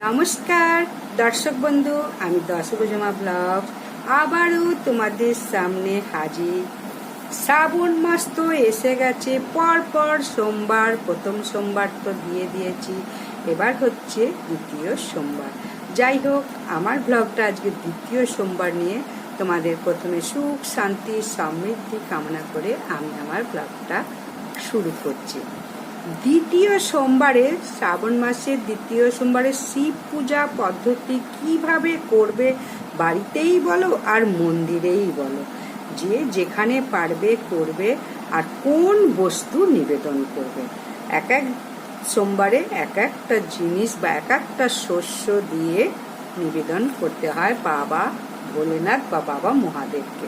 নমস্কার, দর্শক বন্ধু, আমি দশভুজমা ব্লগ। আবারও তোমাদের সামনে হাজির। শ্রাবণ মাস তো এসে গেছে পর পর সোমবার, প্রথম সোমবার তো দিয়ে দিয়েছি। এবার হচ্ছে দ্বিতীয় সোমবার। যাই হোক, আমার ব্লগটা আজকে দ্বিতীয় সোমবার নিয়ে তোমাদের প্রথমে সুখ, শান্তি, সমৃদ্ধি কামনা করে আমি আমার ব্লগটা শুরু করছি। দ্বিতীয় সোমবারে, শ্রাবণ মাসের দ্বিতীয় সোমবারে শিব পূজা পদ্ধতি কীভাবে করবে বাড়িতেই বলো আর মন্দিরেই বলো। যে যেখানে পারবে করবে আর কোন বস্তু নিবেদন করবে। এক এক সোমবারে এক একটা জিনিস বা এক একটা শস্য দিয়ে নিবেদন করতে হয় বাবা ভোলেনাথ বা বাবা মহাদেবকে।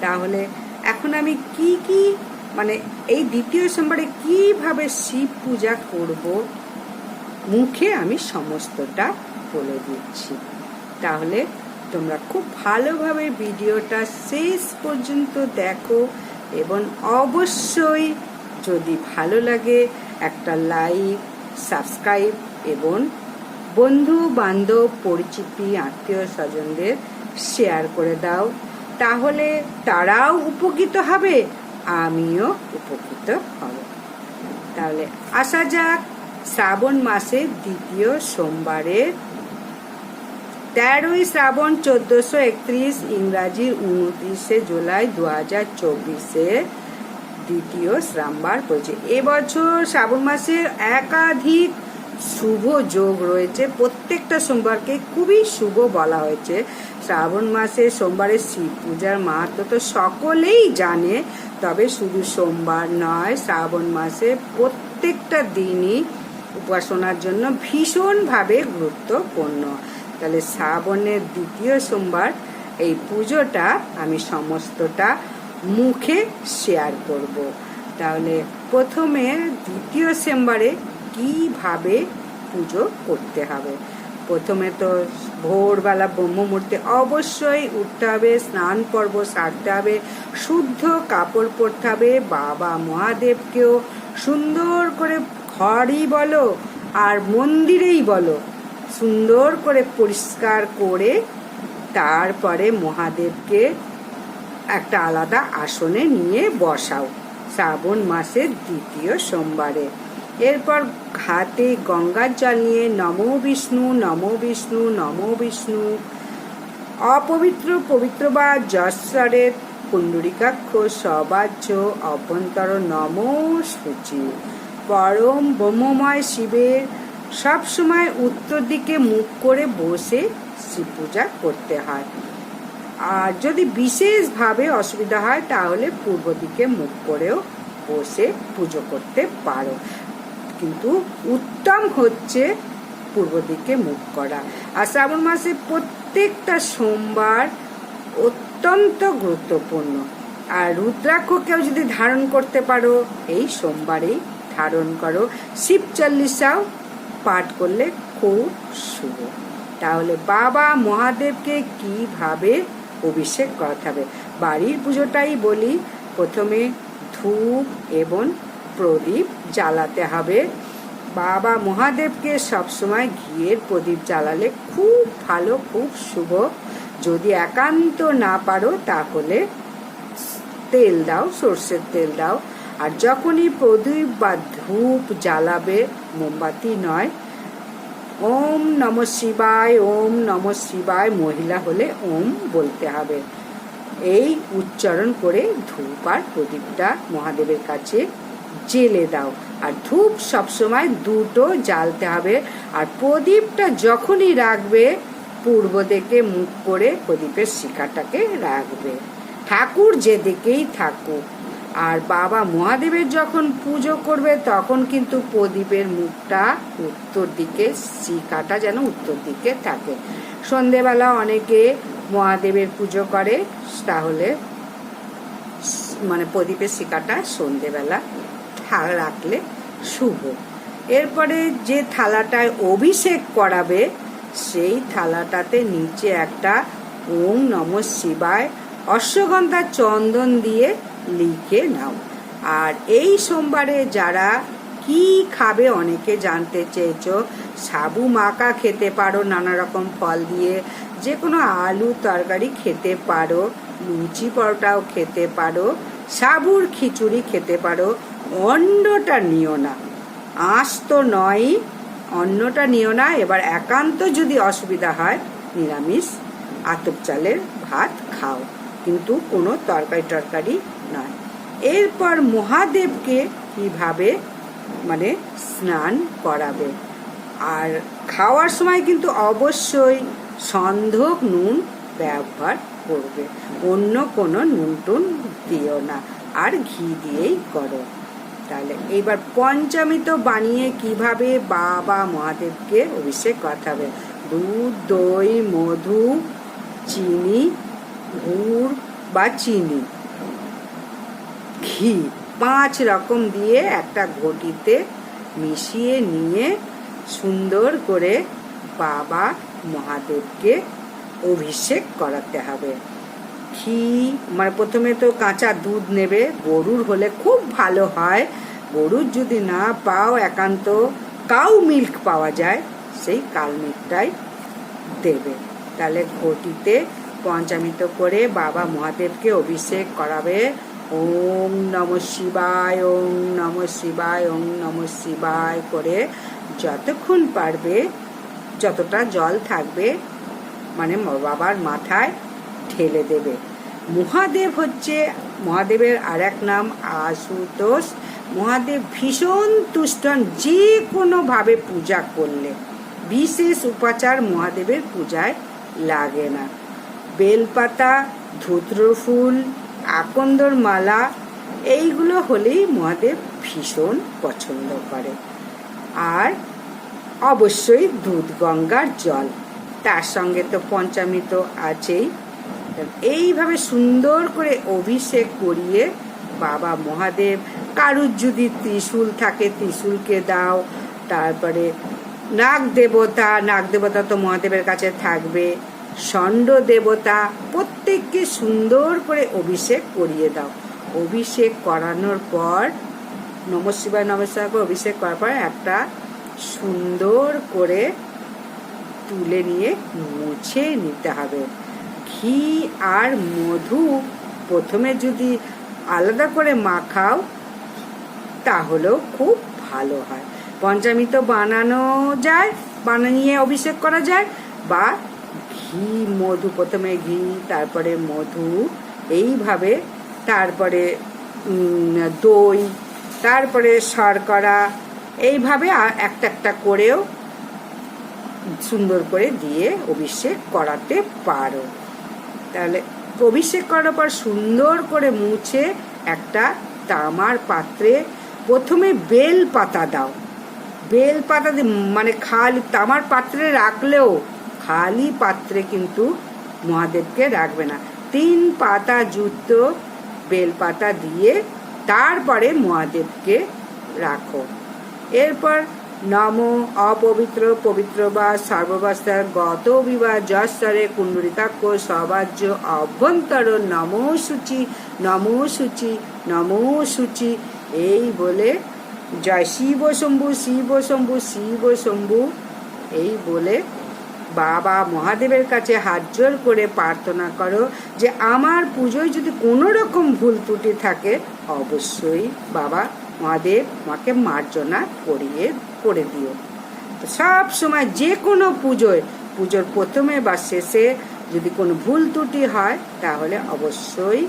তাহলে এখন আমি কি কি মানে এই দ্বিতীয় সোমবারে কীভাবে শিব পূজা করব? মুখে আমি সমস্তটা বলে দিচ্ছি। তাহলে তোমরা খুব ভালোভাবে ভিডিওটা শেষ পর্যন্ত দেখো এবং অবশ্যই যদি ভালো লাগে একটা লাইক, সাবস্ক্রাইব এবং বন্ধু বান্ধব পরিচিতি, আত্মীয় স্বজনদের শেয়ার করে দাও। তাহলে তারাও উপকৃত হবে। আমিও উপকৃত হব। তাহলে আসা যাক, শ্রাবণ মাসের দ্বিতীয় সোমবারে। তেরোই শ্রাবণ চোদ্দশো একত্রিশ ইংরাজির উনত্রিশে জুলাই দু হাজার চব্বিশে দ্বিতীয় শ্রামবার পড়েছে। এবছর শ্রাবণ মাসের একাধিক শুভ যোগ রয়েছে। প্রত্যেকটা সোমবারকে খুবই শুভ বলা হয়েছে। শ্রাবণ মাসে সোমবারের শিব পূজার মাহাত্ম তো সকলেই জানে, তবে শুধু সোমবার নয়, শ্রাবণ মাসে প্রত্যেকটা দিনই উপাসনার জন্য ভীষণভাবে গুরুত্বপূর্ণ। তাহলে শ্রাবণের দ্বিতীয় সোমবার এই পুজোটা আমি সমস্তটা মুখে শেয়ার করব। তাহলে প্রথমে দ্বিতীয় সোমবারে কীভাবে পুজো করতে হবে? প্রথমে তো ভোরবেলা ব্রহ্ম মুহূর্তে অবশ্যই উঠতে হবে, স্নান পর্ব সারতে হবে, শুদ্ধ কাপড় পরতে হবে, বাবা মহাদেবকেও সুন্দর করে ঘরই বলো আর মন্দিরেই বলো, সুন্দর করে পরিষ্কার করে তারপরে মহাদেবকে একটা আলাদা আসনে নিয়ে বসাও, শ্রাবণ মাসের দ্বিতীয় সোমবারে। এরপর হাতে গঙ্গার জল নিয়ে নম বিষ্ণু নম বিষ্ণু নম বিষ্ণু। অপবিত্র, পবিত্র বা যশ্বরের কুণ্ডরিকাক্ষ সবাজ্য অভ্যন্তর নম সূচি। পরম ব্রহ্মময় শিবের সবসময় উত্তর দিকে মুখ করে বসে শিব পূজা করতে হয়। আর যদি বিশেষভাবে অসুবিধা হয়, তাহলে পূর্ব দিকে মুখ করেও বসে পুজো করতে পারো। কিন্তু উত্তম হচ্ছে পূর্ব দিকে মুখ করা। আর শ্রাবণ মাসে প্রত্যেকটা সোমবার অত্যন্ত গুরুত্বপূর্ণ। আর রুদ্রাক্ষ কেউ যদি ধারণ করতে পারো, এই সোমবারেই ধারণ করো। শিব চল্লিশাও পাঠ করলে খুব শুভ। তাহলে বাবা মহাদেবকে কীভাবে অভিষেক করাতে হবে? বাড়ির পুজোটাই বলি প্রথমে ধূপ এবং প্রদীপ জ্বালাতে হবে। বাবা মহাদেবকে সবসময় ঘিয়ের প্রদীপ জ্বালালে খুব ভালো, খুব শুভ। যদি একান্ত না পারো তাহলে তেল দাও, সর্ষের তেল দাও। আর যখনই প্রদীপ বা ধূপ জ্বালাবে, মোমবাতি নয়। ওম নম শিবায়, ওম নম শিবায় মহিলা হলে ওম বলতে হবে। এই উচ্চারণ করে ধূপ আর প্রদীপটা মহাদেবের কাছে জেলে দাও। আর ধূপ সবসময় দুটো জ্বালতে হবে। আর প্রদীপটা যখনই রাখবে, পূর্ব দিকে মুখ করে প্রদীপের শিখাটাকে রাখবে। ঠাকুর যেদিকেই থাকুক। আর বাবা মহাদেবের যখন পুজো করবে, তখন কিন্তু প্রদীপের মুখটা উত্তর দিকে শিকাটা যেন উত্তর দিকে থাকে। সন্ধেবেলা অনেকে মহাদেবের পুজো করে, তাহলে মানে প্রদীপের শিকাটা সন্ধেবেলা রাখলে শুভ। এরপরে যে থালাটায় অভিষেক করাবে, সেই থালাটাতে নিচে একটা ওম নম শিবায় অশ্বগন্ধা চন্দন দিয়ে লিখে নাও। আর এই সোমবারে যারা কি খাবে অনেকে জানতে চেয়েছো, সাবু মাকা খেতে পারো নানা রকম ফল দিয়ে। যে কোনো আলু তরকারি খেতে পারো, লুচি পরোটাও খেতে পারো, সাবুর খিচুড়ি খেতে পারো। অন্নটা নিও না। আঁশ তো নয় অন্নটা নিও না। এবার একান্ত যদি অসুবিধা হয়, নিরামিষ, আতপ চালের ভাত খাও। কিন্তু কোনো তরকারি টরকারি নয়। এরপর মহাদেবকে কীভাবে মানে স্নান করাবে? আর খাওয়ার সময় কিন্তু অবশ্যই সন্ধক নুন ব্যবহার করবে। অন্য কোনো নুন টুন দিও না। আর ঘি দিয়েই করো। তাহলে এইবার পঞ্চামৃত বানিয়ে কীভাবে বাবা মহাদেবকে অভিষেক করতে হবে? দুধ, দই, মধু, চিনি, গুড় বা চিনি, ঘি পাঁচ রকম দিয়ে একটা ঘটিতে মিশিয়ে নিয়ে সুন্দর করে বাবা মহাদেবকে অভিষেক করাতে হবে। ঘি মানে প্রথমে তো কাঁচা দুধ নেবে, গরুর হলে খুব ভালো হয়। গরুর যদি না পাও, একান্ত কাউ মিল্ক পাওয়া যায়, সেই কাল মিল্কটাই দেবে। তাহলে ঘটিতে পঞ্চামিত করে বাবা মহাদেবকে অভিষেক করাবে। ওম নম শিবায়, ওম নম শিবায়, ওম নম শিবায় করে যতক্ষণ পারবে, যতটা জল থাকবে মানে বাবার মাথায় ঢেলে দেবে। মহাদেব হচ্ছে, মহাদেবের আর এক নাম আশুতোষ। মহাদেব ভীষণ তুষ্টন যে কোনোভাবে পূজা করলে। বিশেষ উপাচার মহাদেবের পূজায় লাগে না। বেলপাতা ধুত্র ফুল, আকন্দর মালা, এইগুলো হলেই মহাদেব ভীষণ পছন্দ করে। আর অবশ্যই দুধ গঙ্গার জল। তার সঙ্গে তো পঞ্চামৃত আছেই। এইভাবে সুন্দর করে অভিষেক করিয়ে বাবা মহাদেব, কারুর যদি ত্রিশূল থাকে ত্রিশূলকে দাও, তারপরে নাগ দেবতা নাগ দেবতা তো মহাদেবের কাছে থাকবে ষণ্ড দেবতা প্রত্যেককে সুন্দর করে অভিষেক করিয়ে দাও। অভিষেক করানোর পর নমশিবায় নমস্কার করে অভিষেক করার পর একটা সুন্দর করে তুলে নিয়ে মুছে নিতে হবে। ঘি আর মধু প্রথমে যদি আলাদা করে মাখাও, তাহলেও খুব ভালো হয়। পঞ্চামৃত বানানো যায়, বানিয়ে অভিষেক করা যায়, বা ঘি, মধু, প্রথমে ঘি, তারপরে মধু, এইভাবে, তারপরে দই, তারপরে শর্করা, এইভাবে একটা একটা করেও সুন্দর করে দিয়ে অভিষেক করাতে পারো। তাহলে অভিষেক করার পর সুন্দর করে মুছে একটা তামার পাত্রে প্রথমে বেল পাতা দাও। বেল পাতা মানে খালি তামার পাত্রে রাখলেও খালি পাত্রে কিন্তু মহাদেবকে রাখবে না। তিন পাতা যুক্ত বেল পাতা দিয়ে তারপরে মহাদেবকে রাখো। এরপর নম অপবিত্র, পবিত্র বা সর্ববাস্তার গত বিবাহ যশ্বরে কুণ্ডলিকাক্ষ সবাজ্য অভ্যন্তর নম সূচি নম সূচি নম সূচি এই বলে জয় শিব শম্ভু শিব শম্ভু শিব শম্ভু। এই বলে বাবা মহাদেবের কাছে হাত জোর করে প্রার্থনা করো যে আমার পুজোয় যদি কোনো রকম ভুল ত্রুটি থাকে, অবশ্যই বাবা মহাদেব মাকে মার্জনা করিয়ে, করে দিও। সব সময় যে কোনো পুজোয়, পুজোর প্রথমে বা শেষে যদি কোনো ভুল ত্রুটি হয়, তাহলে অবশ্যই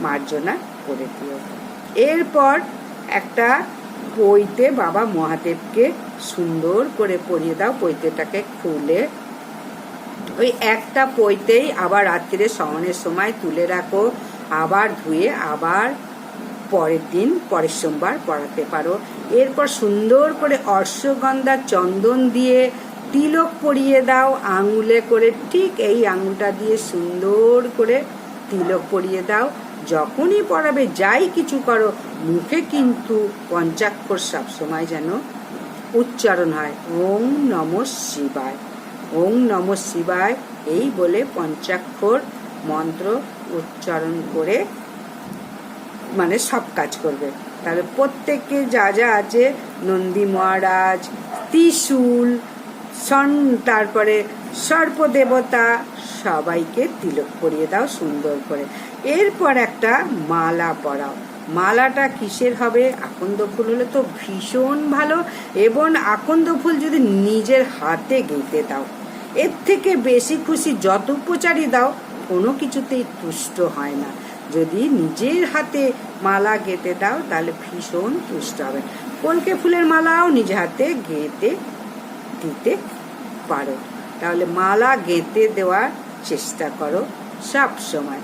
মার্জনা করে দিও। এরপর একটা পইতে বাবা মহাদেবকে সুন্দর করে পরিয়ে দাও, পৈতেটাকে খুলে। ওই একটা পইতেই আবার রাত্রিরে শয়নের সময় তুলে রাখো, আবার ধুয়ে, আবার পরের দিন, পরের সোমবার পড়াতে পারো। এরপর সুন্দর করে অশ্বগন্ধা চন্দন দিয়ে তিলক পরিয়ে দাও, আঙুলে করে ঠিক এই আঙুলটা দিয়ে সুন্দর করে তিলক পরিয়ে দাও। যখনই পড়াবে যাই কিছু করো, মুখে কিন্তু পঞ্চাক্ষর সবসময় যেন উচ্চারণ হয়। ওং নম শিবায়। ওং নম শিবায়, এই বলে পঞ্চাক্ষর মন্ত্র উচ্চারণ করে মানে সব কাজ করবে। তাহলে প্রত্যেককে যা যা আছে, নন্দী মহারাজ, ত্রিশূল, সন, তারপরে সর্পদেবতা, সবাইকে তিলক পরিয়ে দাও সুন্দর করে। এরপর একটা মালা পরাও। মালাটা কিসের হবে? আকন্দ ফুল হলে তো ভীষণ ভালো। এবং আকন্দ ফুল যদি নিজের হাতে গেঁথে দাও, এর থেকে বেশি খুশি যত উপচারই দাও, কোনো কিছুতেই তুষ্ট হয় না। যদি নিজের হাতে মালা গেঁথে দাও, তাহলে ভীষণ তুষ্ট হবে। কলকে ফুলের মালাও নিজে হাতে গেঁথে দিতে পারো। তাহলে মালা গেঁথে দেওয়ার চেষ্টা করো সব সময়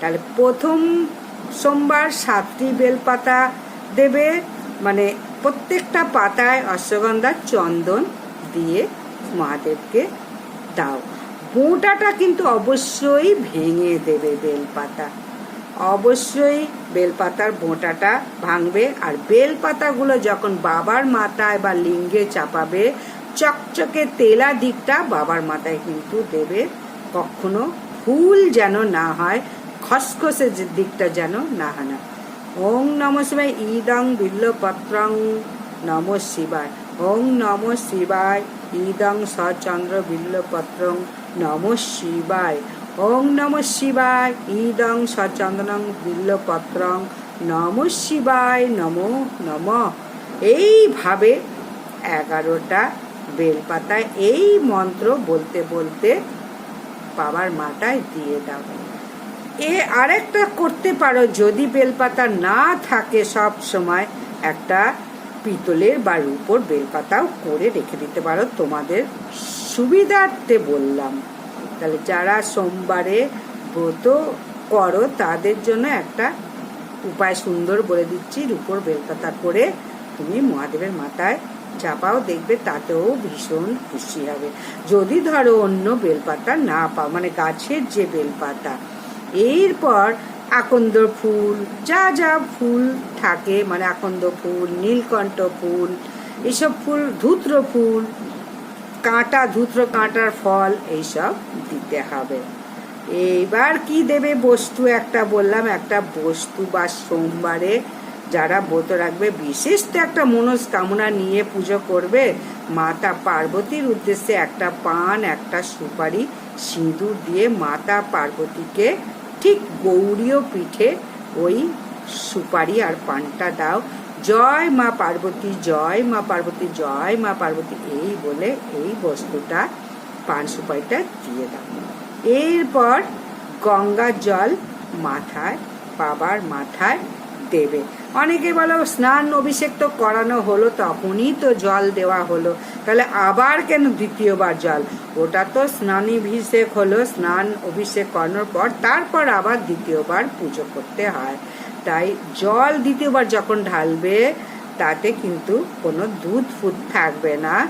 তাহলে প্রথম সোমবার সাতটি বেলপাতা দেবে মানে প্রত্যেকটা পাতায় অশ্বগন্ধার চন্দন দিয়ে মহাদেবকে দাও। বোঁটাটা কিন্তু অবশ্যই ভেঙে দেবে বেলপাতা। অবশ্যই বেলপাতার বোঁটাটা ভাঙবে আর বেলপাতাগুলো যখন বাবার মাথায় বা লিঙ্গে চাপাবে, চকচকে তেলা দিকটা বাবার মাথায় কিন্তু দেবে। কখনো ভুল যেন না হয়, খসখসে দিকটা যেন না হয় না। ওং নম শিবায়, ইদং বিল্লপত্রং নম শিবায়। ওং নম শিবায়, ইদং সচন্দ্র বিল্লপত্রং নম শিবায়। ওং নম শিবায়, ইদং সচন্দনং বিল্লপত্রং নম শিবায়, নম নম। এইভাবে এগারোটা বেলপাতায় এই মন্ত্র বলতে বলতে বাবার মাথায় দিয়ে দাও। এ আরেকটা করতে পারো, যদি বেলপাতা না থাকে সব সময় একটা পিতলের বা রূপোর বেলপাতাও করে রেখে দিতে পারো। তোমাদের সুবিধার্থে বললাম। তাহলে যারা সোমবারে ব্রত করো, তাদের জন্য একটা উপায় সুন্দর বলে দিচ্ছি, রূপোর বেলপাতা করে তুমি মহাদেবের মাথায় চাপাও দেখবে, তাতেও ভীষণ খুশি হবে। যদি ধরো অন্য বেলপাতা না পাও মানে গাছের যে বেলপাতা, এরপর আকন্দ ফুল, যা যা ফুল থাকে মানে আকন্দ ফুল, নীলকণ্ঠ ফুল, এসব ফুল, ধূত্র ফুল কাঁটা, ধূত্র কাঁটার ফল এইসব দিতে হবে। এইবার কি দেবে বস্তু? একটা বললাম, একটা বস্তু বা সোমবারে যারা ব্রত রাখবে, বিশেষ তো একটা মনস্কামনা নিয়ে পুজো করবে, মাতা পার্বতীর উদ্দেশ্যে একটা পান, একটা সুপারি, সিঁদুর দিয়ে মাতা পার্বতীকে ঠিক গৌরীয় পিঠে ওই সুপারি আর পানটা দাও। জয় মা পার্বতী, জয় মা পার্বতী, জয় মা পার্বতী, এই বলে এই বস্তুটা পান সুপারিটা দিয়ে দাও। এরপর গঙ্গা জল মাথায়, বাবার মাথায় দেবে। অনেকে বলো স্নান অভিষেক তো করানো হলো, তখনই তো জল দেওয়া হলো। তাহলে আবার কেন দ্বিতীয়বার জল? ওটা তো স্নান অভিষেক হলো, স্নান অভিষেক করানোর পর তারপর আবার দ্বিতীয়বার পুজো করতে হয়। তাই জল দ্বিতীয়বার যখন ঢালবে, তাতে কিন্তু কোনো দুধ ফুদ থাকবে না।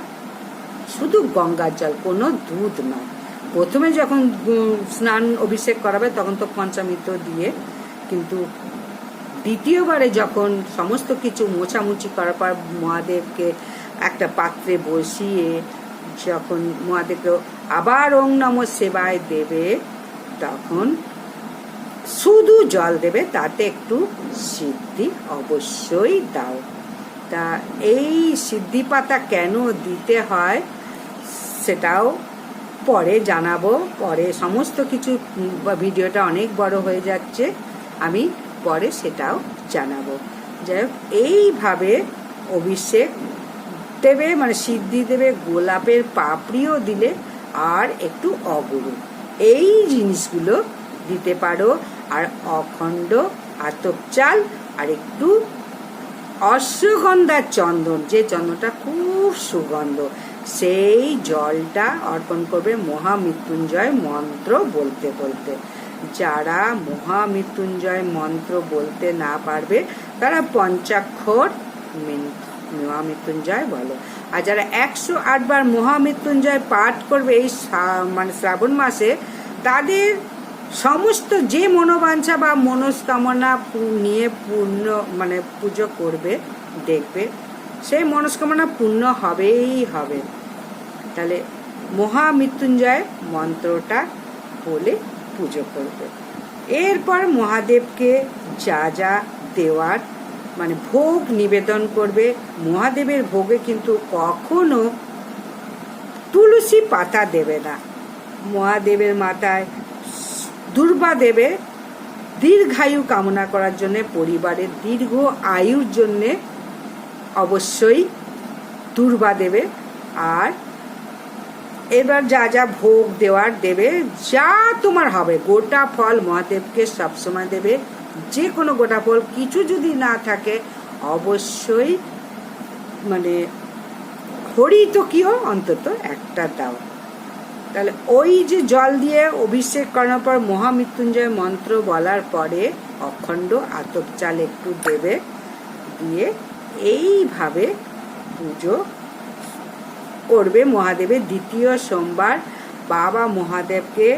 শুধু গঙ্গার জল, কোনো দুধ নয় প্রথমে যখন স্নান অভিষেক করাবে, তখন তো পঞ্চামৃত দিয়ে কিন্তু দ্বিতীয়বারে যখন সমস্ত কিছু মোছামুছি করার পর মহাদেবকে একটা পাত্রে বসিয়ে যখন মহাদেবকে আবার ওং নম সেবায় দেবে, তখন শুধু জল দেবে, তাতে একটু সিদ্ধি অবশ্যই দাও। তা এই সিদ্ধি পাতা কেন দিতে হয় সেটাও পরে জানাব। পরে সমস্ত কিছু ভিডিওটা অনেক বড় হয়ে যাচ্ছে। আমি পরে সেটাও জানাব। যাই হোক, এইভাবে অভিষেক দেবে মানে সিদ্ধি দেবে, গোলাপের পাপড়িও দিলে আর একটু অগুরু। এই জিনিসগুলো দিতে পারো। আর অখণ্ড আতপ চাল আর একটু অশ্বগন্ধার চন্দন, যে চন্দনটা খুব সুগন্ধ, সেই জলটা অর্পণ করবে মহামৃত্যুঞ্জয় মন্ত্র বলতে বলতে। যারা মহামৃত্যুঞ্জয় মন্ত্র বলতে না পারবে, তারা পঞ্চাক্ষর মহামৃত্যুঞ্জয় বলো। আর যারা একশো আটবার মহামৃত্যুঞ্জয় পাঠ করবে এই মানে শ্রাবণ মাসে, তাদের সমস্ত যে মনোবাঞ্ছা বা মনস্কামনা নিয়ে পূর্ণ মানে পুজো করবে, দেখবে, সেই মনস্কামনা পূর্ণ হবেই হবে। তাহলে মহামৃত্যুঞ্জয় মন্ত্রটা বলে পুজো করবে। এরপর মহাদেবকে যা যা দেওয়ার মানে ভোগ নিবেদন করবে। মহাদেবের ভোগে কিন্তু কখনো তুলসী পাতা দেবে না। মহাদেবের মাথায় দুর্বা দেবে। দীর্ঘায়ু কামনা করার জন্যে, পরিবারের দীর্ঘ আয়ুর জন্যে অবশ্যই দুর্বা দেবে। আর এবার যা যা ভোগ দেওয়ার দেবে, যা তোমার হবে, গোটা ফল মহাদেবকে সবসময় দেবে। যে কোনো গোটা ফল, কিছু যদি না থাকে, অবশ্যই মানে হরিতকীয় অন্তত একটা দাও। তাহলে ওই যে জল দিয়ে অভিষেক করানোর পর মহামৃত্যুঞ্জয় মন্ত্র বলার পরে অখণ্ড আতপ চাল একটু দেবে, দিয়ে এইভাবে পুজো করবে মহাদেবের দ্বিতীয় সোমবার। বাবা মহাদেবকে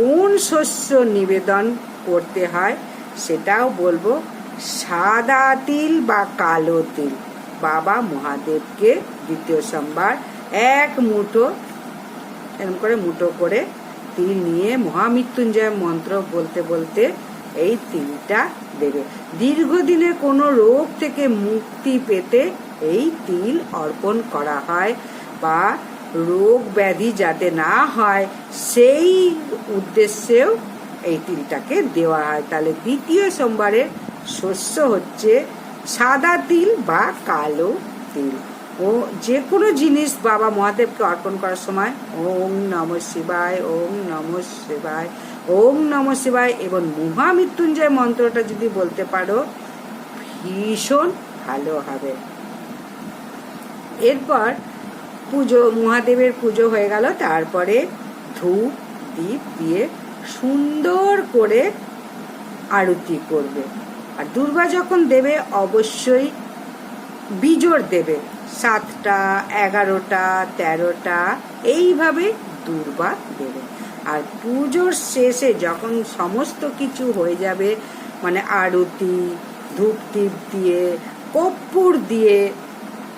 কোন শস্য নিবেদন করতে হয় সেটাও বলব, সাদা তিল বা কালো তিল। বাবা মহাদেবকে দ্বিতীয় সোমবার এক মুঠো এরকম করে মুঠো করে তিল নিয়ে মহামৃত্যুঞ্জয় মন্ত্র বলতে বলতে এই তিলটা দেবে। দীর্ঘদিনের কোনো রোগ থেকে মুক্তি পেতে এই তিল অর্পণ করা হয়। বা রোগ ব্যাধি যাতে না হয়, সেই উদ্দেশ্যেও এই তিলটাকে দেওয়া হয়। তাহলে দ্বিতীয় সোমবারের শস্য হচ্ছে সাদা তিল বা কালো তিল। ও যে কোনো জিনিস বাবা মহাদেবকে অর্পণ করার সময় ওম নম শিবায়, ওম নম শিবায়, ওম নম শিবায় এবং মহামৃত্যুঞ্জয় মন্ত্রটা যদি বলতে পারো, ভীষণ ভালো হবে। এরপর পুজো, মহাদেবের পুজো হয়ে গেল। তারপরে ধূপ দ্বীপ দিয়ে সুন্দর করে আরতি করবে। আর দুর্গা যখন দেবে, অবশ্যই বিজোড় দেবে। সাতটা, এগারোটা, তেরোটা, এইভাবে দুর্বা দেবে। আর পুজোর শেষে যখন সমস্ত কিছু হয়ে যাবে মানে আরতি ধূপ দিয়ে, কর্পূর দিয়ে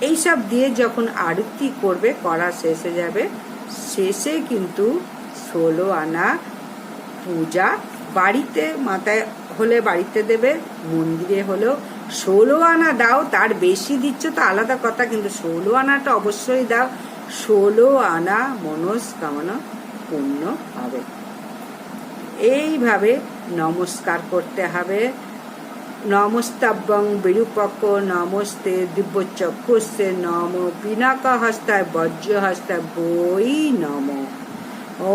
এইসব দিয়ে যখন আরতি করবে, করা শেষে যাবে। শেষে কিন্তু ষোলো আনা পূজা বাড়িতে মাথায় হলে বাড়িতে দেবে, মন্দিরে হলেও ষোলো আনা দাও, তার বেশি দিচ্ছ তো আলাদা কথা, কিন্তু ষোলো আনাটা অবশ্যই দাও। ষোলো আনা মনস্কামনা পূর্ণ হবে। এইভাবে নমস্কার করতে হবে। নমস্তাব্যং বিরূপক নমস্তে দিব্য চক্ষুষে নম পিনাক হস্তায় বজ্র হস্তায় বই নম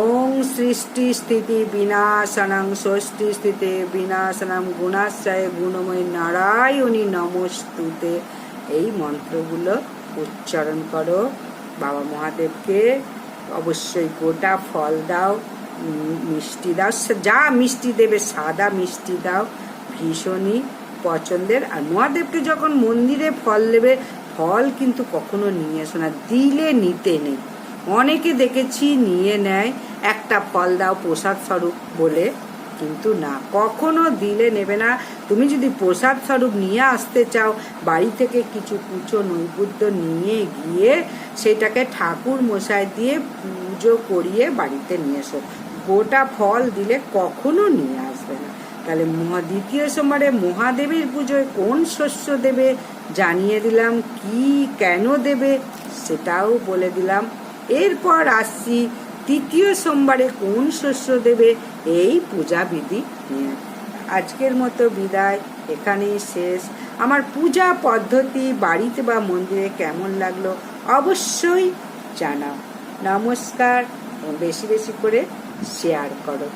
ওং সৃষ্টি স্থিতি বিনাশনং ষষ্ঠী স্থিতি বিনাশনং গুণাশ্রয় গুণময় নারায়ণী নমস্তুতে এই মন্ত্রগুলো উচ্চারণ করো। বাবা মহাদেবকে অবশ্যই গোটা ফল দাও মিষ্টি দাও। যা মিষ্টি দেবে, সাদা মিষ্টি দাও। ভীষণই পছন্দের। আর মহাদেবকে যখন মন্দিরে ফল দেবে, ফল কিন্তু কখনো নিয়ে এসো না, দিলে নিতে নেই। অনেকে দেখেছি নিয়ে নেয়, একটা ফল দাও প্রসাদ স্বরূপ বলে, কিন্তু না, কখনো দিলে নেবে না। তুমি যদি প্রসাদ স্বরূপ নিয়ে আসতে চাও, বাড়ি থেকে কিছু পুজো নৈবেদ্য নিয়ে গিয়ে সেটাকে ঠাকুর মশাই দিয়ে পুজো করিয়ে বাড়িতে নিয়ে এসো। গোটা ফল দিলে কখনো নিয়ে তাহলে মহা, দ্বিতীয় সোমবারে মহাদেবের পুজোয় কোন শস্য দেবে জানিয়ে দিলাম, কি কেন দেবে সেটাও বলে দিলাম। এরপর আসছি তৃতীয় সোমবারে কোন শস্য দেবে এই পূজা বিধি নিয়ে। আজকের মতো বিদায়, এখানেই শেষ। আমার পূজা পদ্ধতি, বাড়িতে বা মন্দিরে কেমন লাগল অবশ্যই জানাও। নমস্কার বেশি বেশি করে শেয়ার করো।